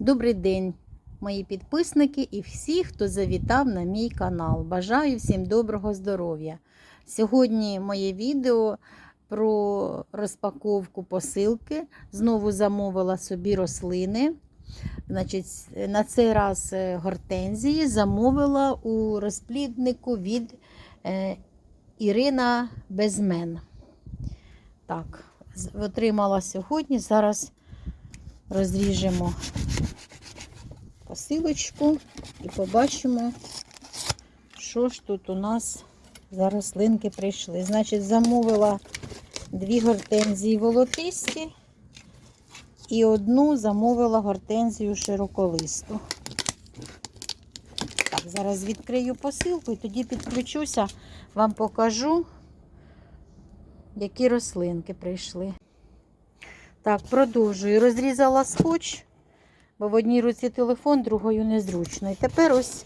Добрий день, мої підписники і всі, хто завітав на мій канал. Бажаю всім доброго здоров'я. Сьогодні моє відео про розпаковку посилки. Знову замовила собі рослини. Значить, на цей раз е, гортензії замовила у розпліднику від е, Ірина Безмен. Так, отримала сьогодні. Зараз розріжемо посилочку і побачимо, що ж тут у нас за рослинки прийшли. Значить, замовила дві гортензії волотисті і одну замовила гортензію широколисту. Так, зараз відкрию посилку і тоді підключуся, вам покажу, які рослинки прийшли. Так, продовжую. Розрізала скотч, бо в одній руці телефон, другою незручно. І тепер ось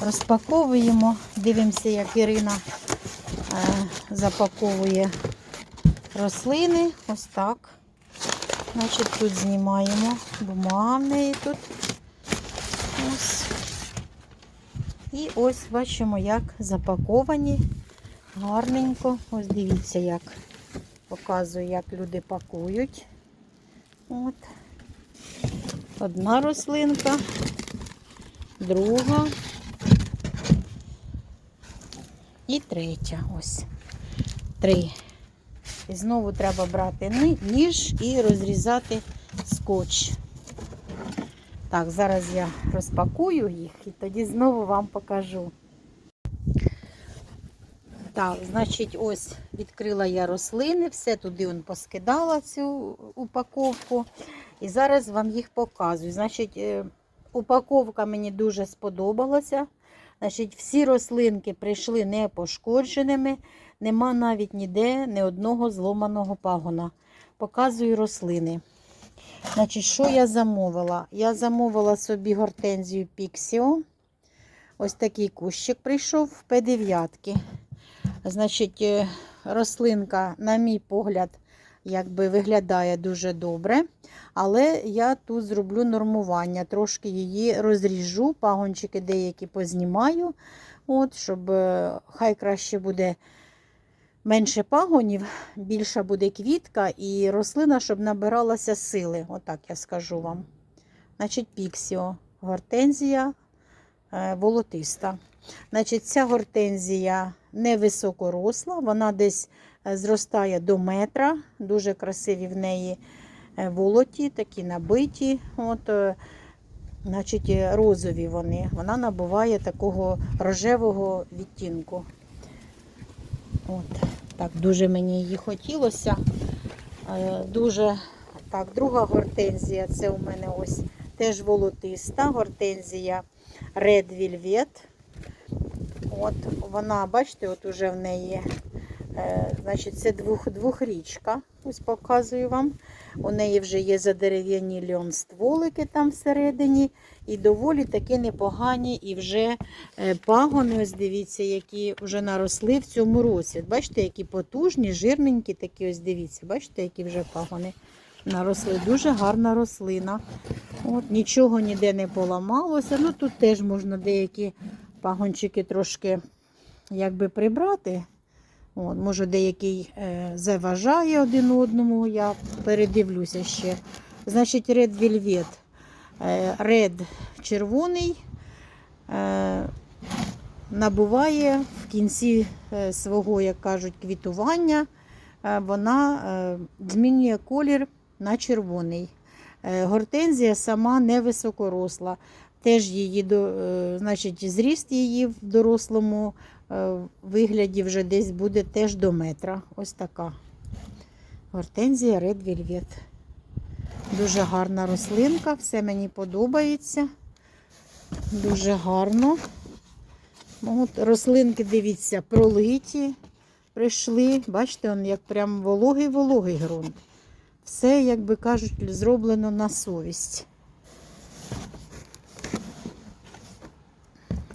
розпаковуємо. Дивимося, як Ірина е, запаковує рослини. Ось так. Значить, тут знімаємо бумага в неї тут. Ось. І ось бачимо, як запаковані. Гарненько. Ось дивіться, як показую, як люди пакують. От. Одна рослинка, друга і третя. Ось. Три. І знову треба брати ніж і розрізати скотч. Так, зараз я розпакую їх і тоді знову вам покажу. Так, значить, ось відкрила я рослини, все туди он поскидала цю упаковку. І зараз вам їх показую. Значить, е, упаковка мені дуже сподобалася. Значить, всі рослинки прийшли не пошкодженими, нема навіть ніде ні одного зломаного пагона. Показую рослини. Значить, що я замовила? Я замовила собі гортензію Піксіо. Ось такий кущик прийшов в П9. Значить, е, рослинка, на мій погляд, якби виглядає дуже добре. Але я тут зроблю нормування. Трошки її розріжу, пагончики деякі познімаю. От, щоб е, хай краще буде менше пагонів, більша буде квітка і рослина, щоб набиралася сили. Отак я скажу вам. Значить, піксіо, гортензія е, волотиста. Значить, ця гортензія невисокоросла, вона десь е, зростає до метра. Дуже красиві в неї е, волоті, такі набиті. От, е, значить, розові вони. Вона набуває такого рожевого відтінку. От, так, дуже мені її хотілося. Дуже так, друга гортензія це у мене ось теж волотиста гортензія Red Velvet. От вона, бачите, от уже в неї, е, значить, це двох, двохрічка. Ось показую вам. У неї вже є задерев'яні льон стволики там всередині. І доволі таки непогані і вже е, пагони, ось дивіться, які вже наросли в цьому році. От Бачите, які потужні, жирненькі, такі ось дивіться, бачите, які вже пагони наросли. Дуже гарна рослина. От, Нічого ніде не поламалося. Ну тут теж можна деякі пагончики трошки якби прибрати. От, може, деякий е, заважає один одному, я передивлюся ще. Значить, Red Velvet. Е, Red червоний е, набуває в кінці е, свого, як кажуть, квітування. Е, вона е, змінює колір на червоний. Е, Гортензія сама невисокоросла. Теж її е, значить, зріст її в дорослому е, вигляді вже десь буде теж до метра. Ось така. Гортензія Red Velvet. Дуже гарна рослинка, все мені подобається. Дуже гарно. От, рослинки, дивіться, пролиті, прийшли. Бачите, як прям вологий-вологий ґрунт. Все, як би кажуть, зроблено на совість.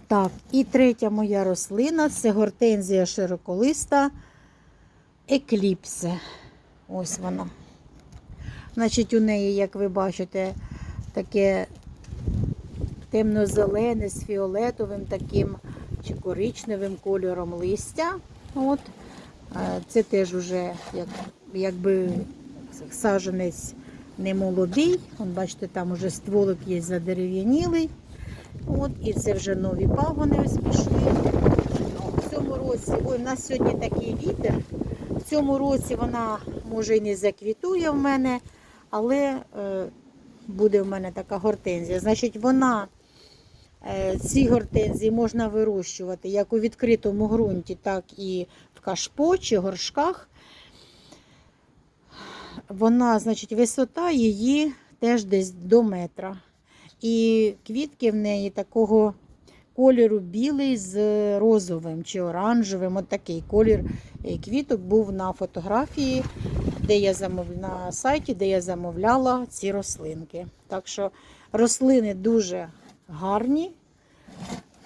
Так, і третя моя рослина це гортензія широколиста Екліпсе. Ось вона. Значить, у неї, як ви бачите, таке темно-зелене з фіолетовим таким чи коричневим кольором листя. От. Е, Це теж уже як, якби саджанець не молодий. От бачите, там уже стволик є задерев'янілий. От, і це вже нові пагони ось пішли. В цьому році, ой, у нас сьогодні такий вітер. В цьому році вона може і не заквітує в мене, але е, буде в мене така гортензія. Значить, вона, е, ці гортензії можна вирощувати як у відкритому ґрунті, так і в кашпо чи горшках. Вона, значить, висота її теж десь до метра. І квітки в неї такого кольору білий з розовим чи оранжевим. От такий колір е, квіток був на фотографії, де я замов... на сайті, де я замовляла ці рослинки. Так що рослини дуже гарні.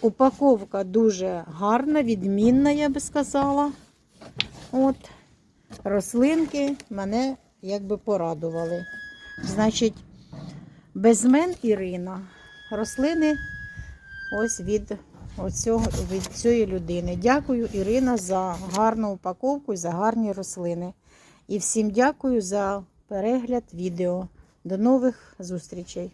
Упаковка дуже гарна, відмінна, я би сказала. От, рослинки мене якби порадували. Значить, безмен Ірина. Рослини ось від, оцього, від цієї людини. Дякую, Ірина, за гарну упаковку і за гарні рослини. І всім дякую за перегляд відео. До нових зустрічей!